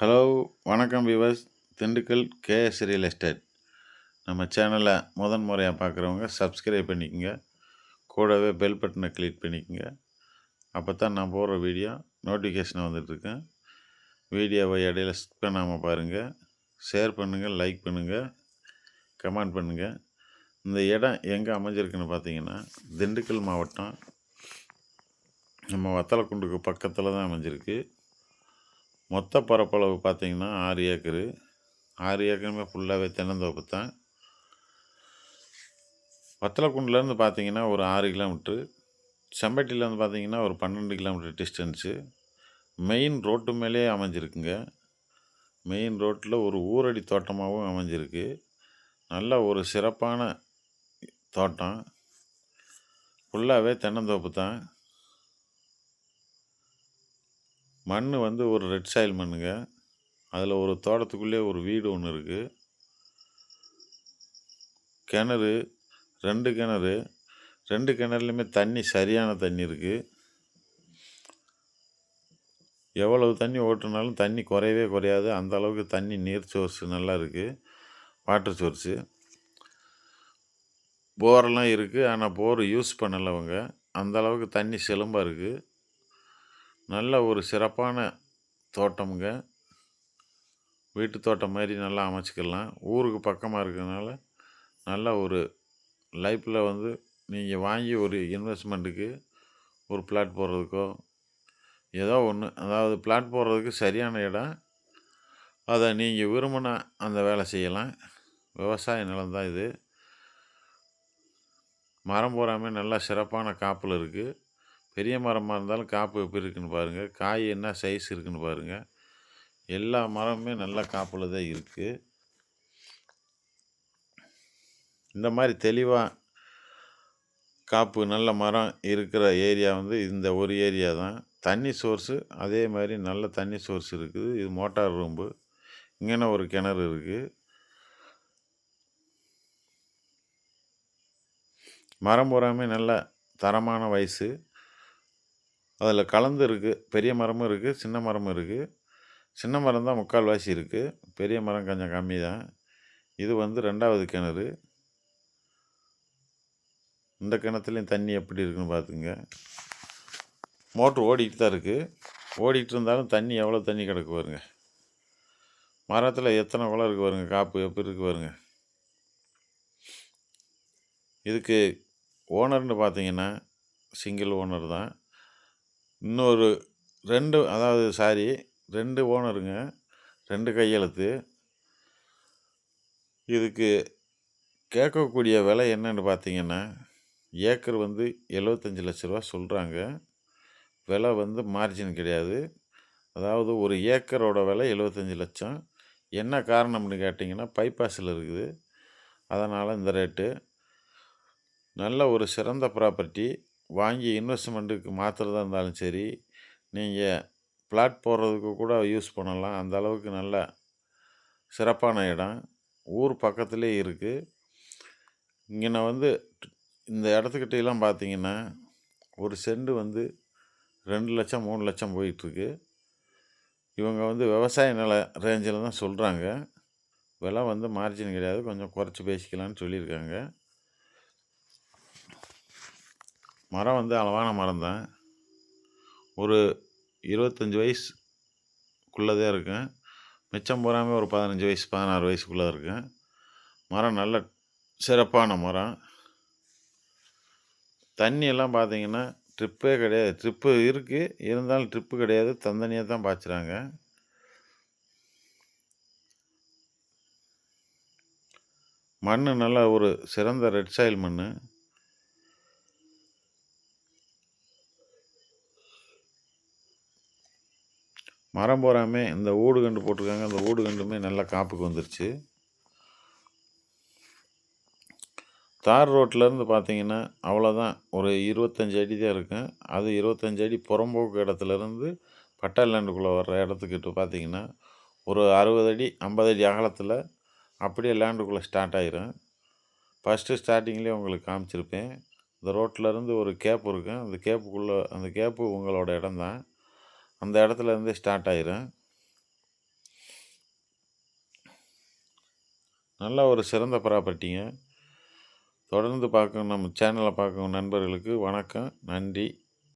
Hello வணக்கம் விவஸ் Dindigul K S real estate. நம்ம சேனலை முதன் முறையாக பார்க்குறவங்க சப்ஸ்கிரைப் பண்ணிக்கோங்க. கூடவே பெல் பட்டனை கிளிக் பண்ணிக்கோங்க. அப்போ தான் நான் போடுற வீடியோ நோட்டிஃபிகேஷன் வந்துட்டுருக்கேன் வீடியோவை இடையில ஸ்கிப் பண்ணாமல் பாருங்கள் ஷேர் பண்ணுங்கள் லைக் பண்ணுங்கள் கமெண்ட் பண்ணுங்கள் இந்த இடம் எங்கே அமைஞ்சிருக்குன்னு பார்த்தீங்கன்னா திண்டுக்கல் மாவட்டம். நம்ம வத்தலக்குண்டுக்கு பக்கத்தில் தான் அமைஞ்சிருக்கு. மொத்த பரப்பளவு பார்த்தீங்கன்னா ஆறு ஏக்கரு. ஆறு ஏக்கருமே ஃபுல்லாகவே தென்னந்தோப்பு தான் வத்தலக்குண்டுலேருந்து பார்த்திங்கன்னா ஒரு ஆறு கிலோமீட்ரு. செம்பட்டிலேருந்து பார்த்திங்கன்னா ஒரு பன்னெண்டு கிலோமீட்டர் டிஸ்டன்ஸு. மெயின் ரோட்டு மேலே அமைஞ்சிருக்குங்க. மெயின் ரோட்டில் ஒரு ஊரடி தோட்டமாகவும் அமைஞ்சிருக்கு. நல்ல ஒரு சிறப்பான தோட்டம். ஃபுல்லாகவே தென்னந்தோப்பு தான் மண் வந்து ஒரு ரெட் சாயில் மண்ணுங்க. அதில் ஒரு தோட்டத்துக்குள்ளே ஒரு வீடு ஒன்று இருக்குது கிணறு ரெண்டு கிணறு. ரெண்டு கிணறுலையுமே தண்ணி சரியான தண்ணி இருக்குது எவ்வளவு தண்ணி ஓட்டுனாலும் தண்ணி குறையவே குறையாது. அந்த அளவுக்கு தண்ணி நீர் சோர்ஸ் நல்லா இருக்குது வாட்டர் சோர்ஸு போரெல்லாம் இருக்குது ஆனால் போர் யூஸ் பண்ணலை அவங்க அந்த அளவுக்கு தண்ணி செலும்பாக இருக்குது நல்ல ஒரு சிறப்பான தோட்டமுங்க. வீட்டு தோட்டம் மாதிரி நல்லா அமைச்சிக்கலாம். ஊருக்கு பக்கமாக இருக்கிறதுனால நல்ல ஒரு லைஃப்பில் வந்து நீங்கள் வாங்கி ஒரு இன்வெஸ்ட்மெண்ட்டுக்கு ஒரு பிளாட் போடுறதுக்கோ ஏதோ ஒன்று அதாவது பிளாட் போடுறதுக்கு சரியான இடம். அதை நீங்கள் விரும்பினா அந்த வேலை செய்யலாம். விவசாய நிலம்தான் இது. மரம் போகாமல் நல்லா சிறப்பான காப்பில் இருக்குது பெரிய மரமாக இருந்தாலும் காப்பு எப்படி இருக்குன்னு பாருங்கள் காய் என்ன சைஸ் இருக்குன்னு பாருங்கள் எல்லா மரமுமே நல்லா காப்பில் தான் இருக்குது இந்த மாதிரி தெளிவாக காப்பு நல்ல மரம் இருக்கிற ஏரியா வந்து இந்த ஒரு ஏரியா தான். தண்ணி சோர்ஸு அதே மாதிரி நல்ல தண்ணி சோர்ஸ் இருக்குது. இது மோட்டார் ரூம்பு. இங்கே ஒரு கிணறு இருக்குது மரம் பூராமே நல்ல தரமான வயசு. அதில் கலந்து இருக்குது பெரிய மரமும் இருக்குது சின்ன மரமும் இருக்குது சின்ன மரம் தான் முக்கால்வாசி இருக்குது பெரிய மரம் கொஞ்சம் கம்மி தான். இது வந்து ரெண்டாவது கிணறு. இந்த கிணத்துலையும் தண்ணி எப்படி இருக்குன்னு பார்த்துங்க மோட்ரு ஓடிட்டு தான் இருக்குது ஓடிட்டு இருந்தாலும் தண்ணி எவ்வளோ தண்ணி கிடக்கு பாருங்க. மரத்தில் எத்தனை குளம் இருக்குது வருங்க காப்பு எப்படி இருக்குது வருங்க இதுக்கு ஓனர்னு பார்த்தீங்கன்னா சிங்கிள் ஓனர் தான். இன்னொரு ரெண்டு அதாவது சாரி ரெண்டு ஓனருங்க. ரெண்டு கையெழுத்து. இதுக்கு கேட்கக்கூடிய விலை என்னென்னு பார்த்தீங்கன்னா ஏக்கர் வந்து எழுபத்தஞ்சி லட்ச ரூபா சொல்கிறாங்க விலை வந்து மார்ஜின் கிடையாது. அதாவது ஒரு ஏக்கரோட விலை எழுபத்தஞ்சி லட்சம். என்ன காரணம்னு கேட்டிங்கன்னா பைபாஸில் இருக்குது. அதனால் இந்த ரேட்டு நல்ல ஒரு சிறந்த ப்ராப்பர்ட்டி வாங்கி இன்வெஸ்ட்மெண்ட்டுக்கு மாற்றுறதா இருந்தாலும் சரி நீங்கள் பிளாட் போடுறதுக்கு கூட யூஸ் பண்ணலாம். அந்த அளவுக்கு நல்ல சிறப்பான இடம். ஊர் பக்கத்துலேயே இருக்குது இங்கே வந்து இந்த இடத்துக்கிட்டலாம் பார்த்தீங்கன்னா ஒரு செண்டு வந்து ரெண்டு லட்சம் மூணு லட்சம் போயிட்டுருக்கு. இவங்க வந்து விவசாய நில ரேஞ்சில் தான் சொல்கிறாங்க விலை வந்து மார்ஜின் கிடையாது. கொஞ்சம் குறைச்சி பேசிக்கலான்னு சொல்லியிருக்காங்க. மரம் வந்து அளவான மரம் தான் ஒரு இருபத்தஞ்சி வயசுக்குள்ளதே தான் இருக்கும். மிச்சம் பூராமே ஒரு பதினஞ்சு வயசு பதினாறு வயசுக்குள்ளே இருக்கும். மரம் நல்ல சிறப்பான மரம். தண்ணியெல்லாம் பார்த்தீங்கன்னா ட்ரிப்பே கிடையாது. ட்ரிப்பு இருக்குது இருந்தாலும் ட்ரிப்பு கிடையாது. தந்தனியாக தான் பாய்ச்சுறாங்க. மண் நல்லா ஒரு சிறந்த ரெட் சாயில் மண் மரம் போகாமே இந்த ஊடு கண்டு போட்டிருக்காங்க அந்த ஊடு கண்டுமே நல்லா காப்புக்கு வந்துருச்சு. தார் ரோட்டிலேருந்து பார்த்தீங்கன்னா அவ்வளோதான் ஒரு இருபத்தஞ்சி அடி தான் இருக்கும். அது இருபத்தஞ்சி அடி புறம்போக்கு இடத்துலேருந்து பட்டா லேண்டுக்குள்ளே வர்ற இடத்துக்கிட்ட பார்த்தீங்கன்னா ஒரு அறுபது அடி ஐம்பது அடி அகலத்தில் அப்படியே லேண்டுக்குள்ளே ஸ்டார்ட் ஆயிரும். ஃபஸ்ட்டு ஸ்டார்டிங்லேயே உங்களுக்கு காமிச்சிருப்பேன். இந்த ரோட்டிலேருந்து ஒரு கேப் இருக்கும். அந்த கேப்புக்குள்ளே அந்த கேப்பு உங்களோட இடம்தான். அந்த இடத்துல இருந்து ஸ்டார்ட் ஆயிரும். நல்ல ஒரு சிறந்த ப்ராப்பர்ட்டிங்க தொடர்ந்து பார்க்கும் நம்ம சேனலை பார்க்கும் நண்பர்களுக்கு வணக்கம் நன்றி.